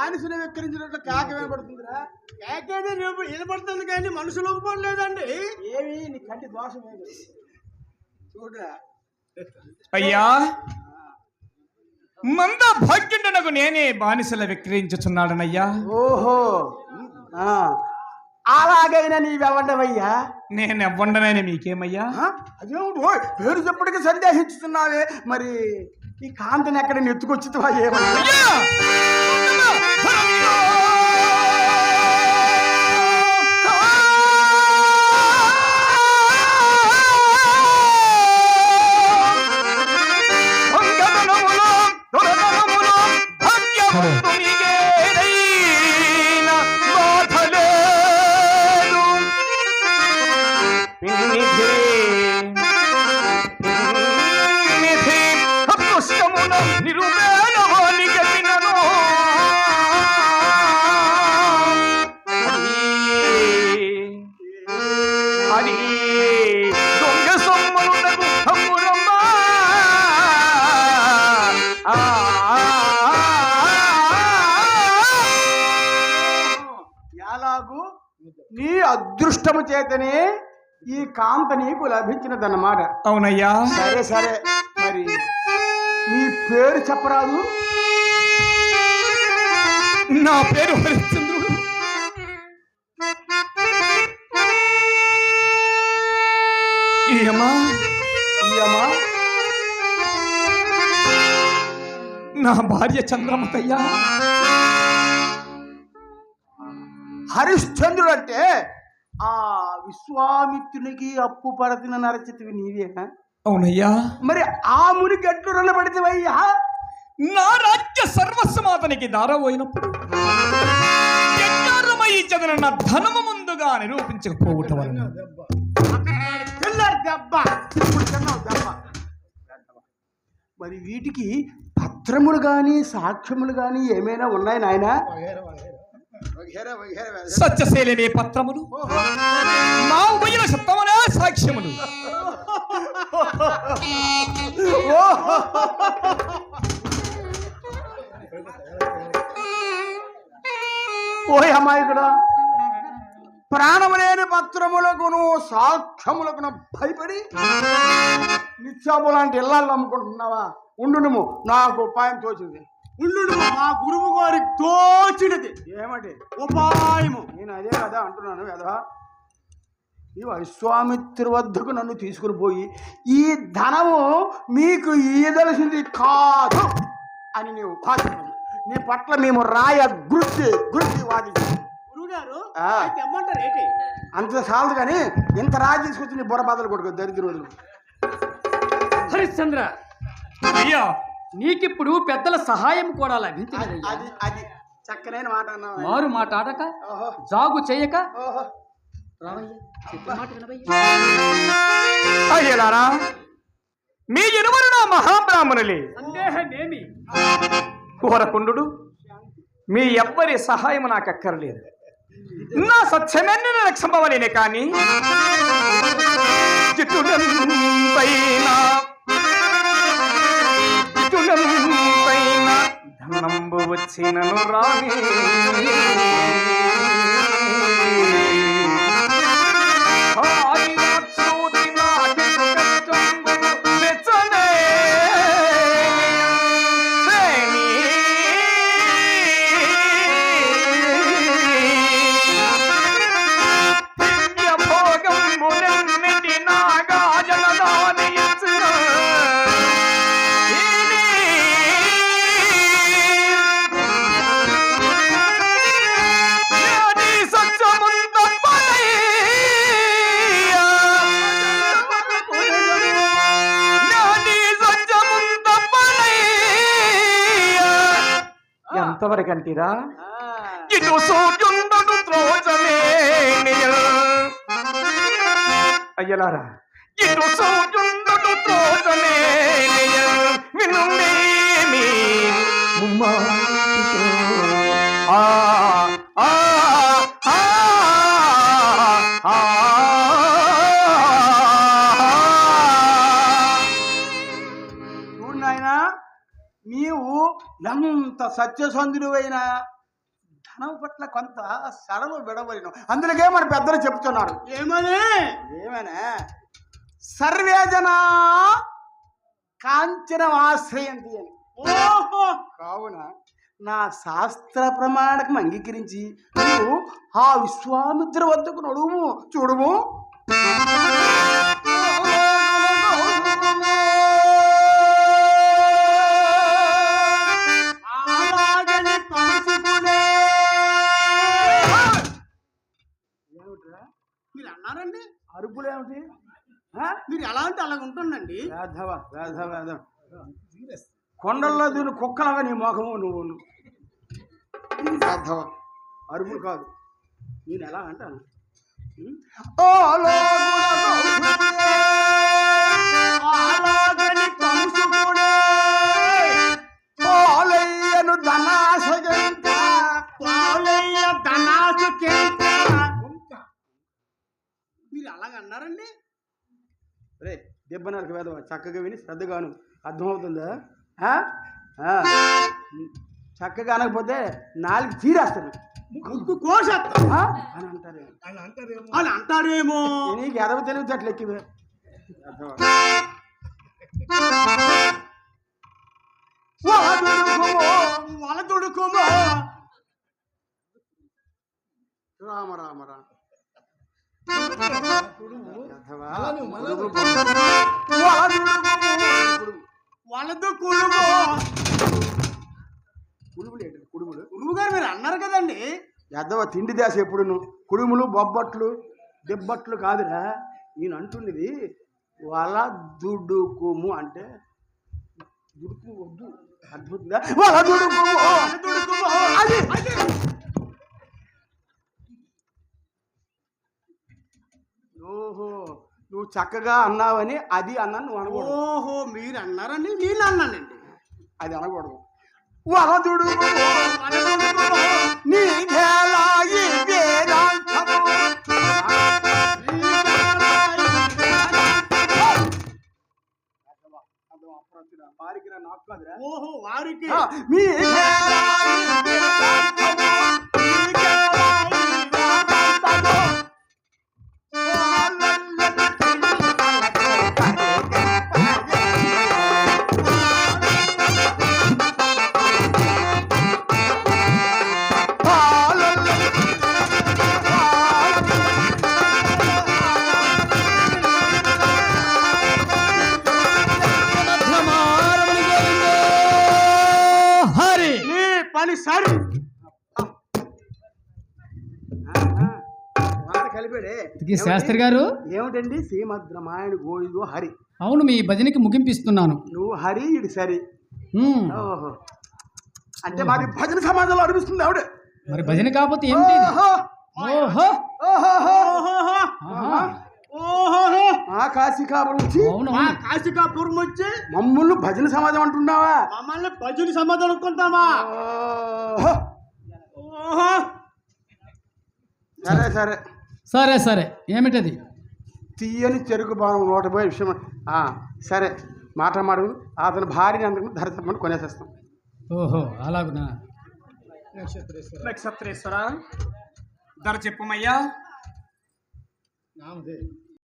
నమస్కరించినట్లు కాక వినపడుతుందిరా ఏకేది వినపడుతుంది కానీ మనుషులకు పడలేదండి ఏమి నీ కంటి దోషం ఏమి చూడరా. అయ్యా! మంద భాగ్యుండనకు నేనే బానిసల విక్రయించుచున్నాడనయ్యా ఓహో! ఆ, అలాగైనా నీవెవండవయ్యా? నేను ఎవ్వండనని మీకేమయ్యా అదేమిటి? ఓయ్, పేరు చెప్పటికి సందేహించుతున్నావే. మరి ఈ కాంతిని ఎక్కడ నెత్తుకొచ్చివా ఏమన్నా దొంగ ఎలాగూ నీ అదృష్టము చేతనే ఈ కాంత నీకు లభించినదన్నమాట. అవునయ్యా. సరే సరే. మరి నీ పేరు చెప్పరాదు? నా పేరు హరిశ్చంద్రుడు నా భార్య చంద్రమతయ్యా. హరిశ్చంద్రుడు అంటే ఆ విశ్వామిత్రునికి అప్పు పడతిన నరచితివి నీవేనా అవునయ్యా. మరి ఆ ముని గట్లు రుణపడితివయ్యా? నా రాజ్య సర్వస్వమాతనికి దారపోయినప్పుడు ఎక్కారమై చదివిన నా ధనము ముందుగా నిరూపించకపోవటం వలన. దెబ్బ. ఇప్పుడు తిన్నావు దెబ్బ. మరి వీటికి పత్రములు కానీ సాక్ష్యములు కానీ ఏమైనా ఉన్నాయి నాయనా? సత్యశైలిని పత్రములు మా ఉభయుల సత్తమనే సాక్ష్యములు. ఓయ్ అమాయకుడా ప్రాణము లేని పత్రములకును సాక్ష్యములకును భయపడి నిత్యాము లాంటి ఇళ్ళల్లో అమ్ముకుంటున్నావా? ఉండు నువ్వు నాకు ఉపాయం తోచింది ఉండు మా గురువు గారికి తోచినది. ఏమిటి ఉపాయము. నేను అదే కదా అంటున్నాను కదా ఈ వైశ్వామిత్రు వద్దకు నన్ను తీసుకుని పోయి ఈ ధనము మీకు ఈదలసింది కాదు అని నీవు వాదించు నీ పట్ల మేము రాయ గుర్తి గుర్తి వాదించు అంత చాలదు కానీ ఇంత రాయి తీసుకొచ్చి నీ బుర్ర బదలు కొడుకో దరిద్ర రోజులు. హరిశ్చంద్ర అయ్యా నీకిప్పుడు పెద్దల సహాయం కూడా లభించింది అది అది చక్కనైన మాట అన్నావు. మారు మాటాడక ఓహో. జాగు చేయక. మాట. అయ్యలారా మీ ఇరువురు నా మహాబ్రాహ్మణులే. సందేహమేమి? కోరకుండు మీ ఎవ్వరి సహాయం నాకు అక్కర్లేదు నా సత్యమైన రక్షంపవలేనే కానీ చిట్టులంపైన ధనంబు వచ్చినను రాణి. ఎంతవరకు అంటీరా ఇటు సూర్యుండడు త్రోజమే అయ్యలారా ఇటు సూర్యుండడు త్రోజమే వినుమేమి ఆ. ఎంత సత్యసంధుడువైన ధనం పట్ల కొంత సడలు విడవలను. అందులోకే మన పెద్దలు చెప్తున్నారు. ఏమని? ఏమనే? సర్వే జన కాంచనం ఆశ్రయంతి అని. ఓహో! కావున నా శాస్త్ర ప్రమాణకం అంగీకరించి నువ్వు ఆ విశ్వామిత్ర వద్దకు నడుము చూడుము. వేధవ వేధవ వేధవ. కొండల్లో దీని కుక్కలగా నీ మొఖము నువ్వు. వేధవ. అరుపులు కాదు. నేను ఎలా అంటాను? పాలయ్యను పాలయ్య మీరు అలాగ అన్నారండి? రే దెబ్బనరకు వేదవ చక్కగా విని శ్రద్ధగాను. అర్థమవుతుందా. చక్కగా అనకపోతే నాలుగు తీరేస్తాను ముక్కు కోసేస్తా ఆ? అని అంటారు అని అంటారేమో. నీకు ఎదవ తెలివితే అట్లా ఎక్కివే వల తొడుకోమో రామ రామ రామ. వాళ్ళతో కుడుమో కుడుములు ఏంటి కుడుములు గురువు గారు మీరు అన్నారు కదండి ఎద్దవ తిండి దేశ ఎప్పుడును? కుడుములు బొబ్బట్లు దెబ్బట్లు కాదురా. నేను అంటున్నది వాళ్ళ దుడుకుము అంటే దుడుకు వద్దు. అద్భుతంగా. వాళ్ళ దుడుకుము. వల అది. ఓహో నువ్వు చక్కగా అన్నావని అది అన్నాను నువ్వు అనకూడదు. ఓహో మీరు అన్నారండి నేను అన్నానండి అది అనకూడదు. వరదుడు నీ పారికిరా నాకు కాదురా. ఓహో వారికి. మీ కలిపాడే శాస్త్రి గారు? ఏమిటండి? శ్రీమద్ రామాయణ గోవిందో హరి. అవును మీ భజనకి ముగింపిస్తున్నాను. నువ్వు హరి ఇడు సరి. ఓహో. అంటే మాది భజన సమాజంలో అనిపిస్తుంది ఆవిడ. మరి భజన కాకపోతే ఇది? ఓహో. ఆ కాశీకాపురం వచ్చి అవును. కాశికాపురం వచ్చి మమ్మల్ని భజన సమాజం అంటున్నావా? మమ్మల్ని భజన ఓహో. ఓహో. సరే సరే. సరే సరే. ఏమిటది? తీయని చెరుకు బాణం నూట పోయే విషయం. ఆ, సరే. మాట మాట అతని భార్యని అందరికీ ధర చెప్పమని కొనేసేస్తాం. ఓహో అలాగునా? నక్షత్రేశ్వర. ధర చెప్పుమయ్యా